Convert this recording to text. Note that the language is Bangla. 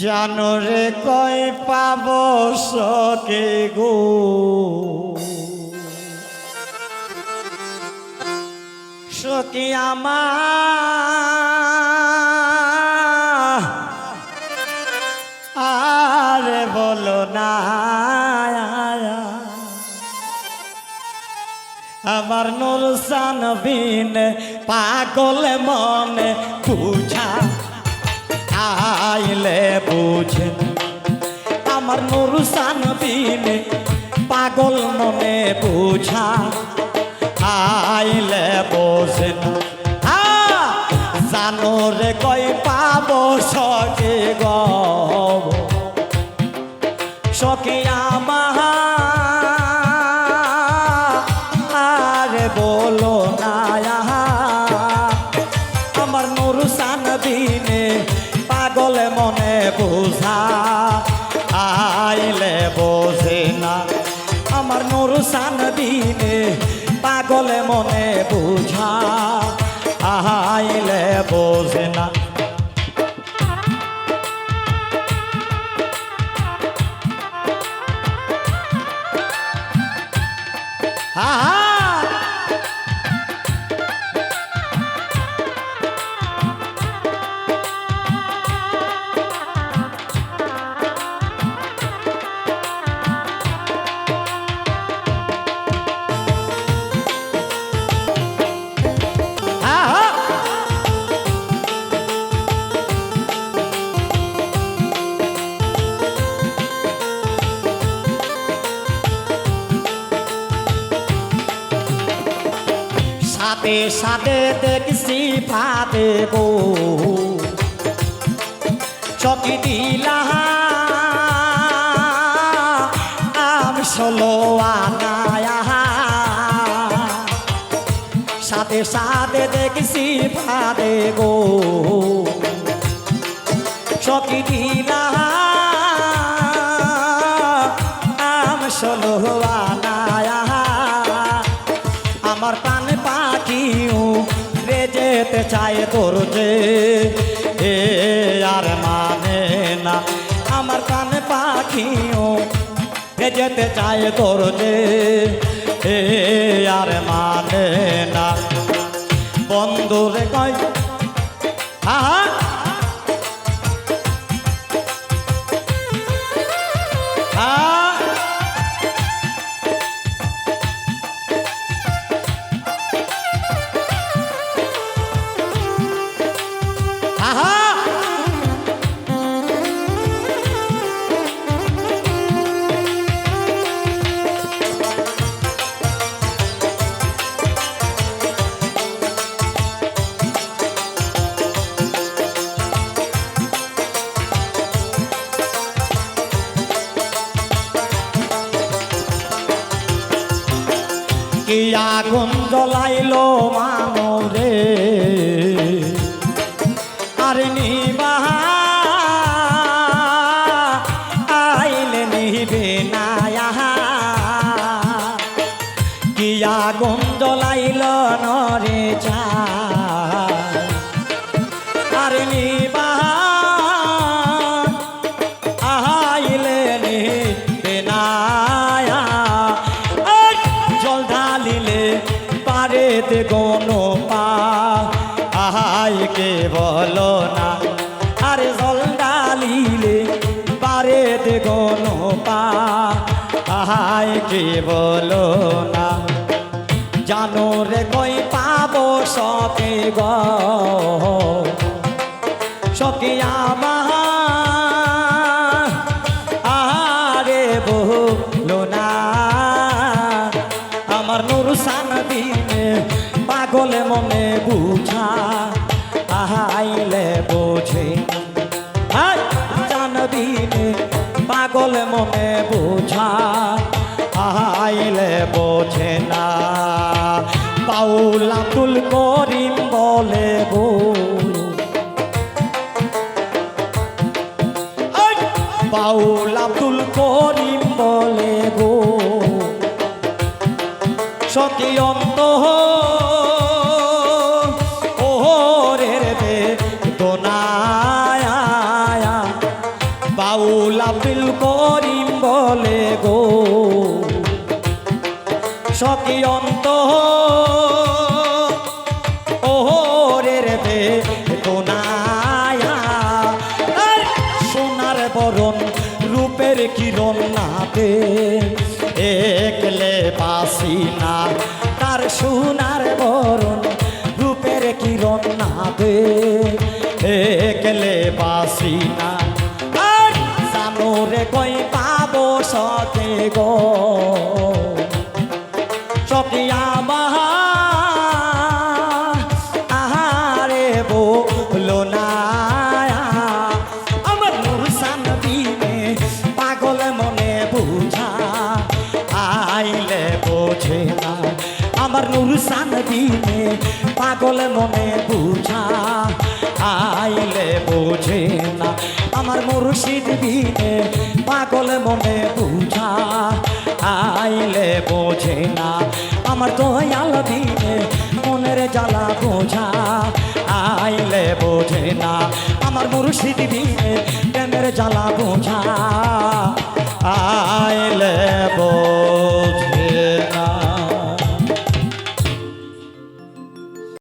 জানো রে কয় পাব সকে গো? সখী আমার, আরে বলো না, আমার নুরসান বিন পাগল মনে বুঝা আইলে বুঝে, আমার নুরুসান বিন পাগল মনে বুঝা। আইলে বোঝে না জানো রে কই পাব সকে গব সকে আমার বোঝা আইলে বোঝে না। আমার নুরসান দিনে পাগল মনে বোঝা আইলে বোঝে না। আহা! সাথে সাথে দেখছি ফাতে গো চকি দিলা আমি ষোলো আনায়া। সাথে সাথে দেখছি ফাতে গো চকি চায় যে এ আর মানে না, আমার কানে পাখিও যেতে চায় যে এ আর মানে না, বন্ধুরে কয়, আহা! কি আগুন জ্বলাইলো মানরে আর নিবাহা আইলে নরে চা? বলো না। আরে জল ডালিলে পারেতে কোনো পা আহাই কে বলো না। জানো রে কই পাবো সকে গ। সকে আমার আরে বলো না। আমার নুরসান দিনে পাগল মনে বুঝা। বুঝা, আইলে বোঝে না। পাউলা তুল করিম বলে গো। এই বাউল আব্দুল করিম বলে গো। সখী অন্ত ওহরের বাউল আব্দুল করিম বলে গো। সখী অন্ত ওহরের বে কোনায়া সোনার বরণ, রূপের কিরণ না, তার সোনার কই পাবো সতে গো? চকিয়া বাহা আমার নুরসান দিনে পাগল মনে বুঝা, আইলে বোঝে না আমার মুর্শিদ দিনে পাগল মনে বুঝা, আইলে বোঝে না আমার দয়াল দিনে মনের জ্বালা বোঝা, আইলে বোঝে না আমার মুর্শিদ দিনে প্রেমের জ্বালা বোঝা, আইলে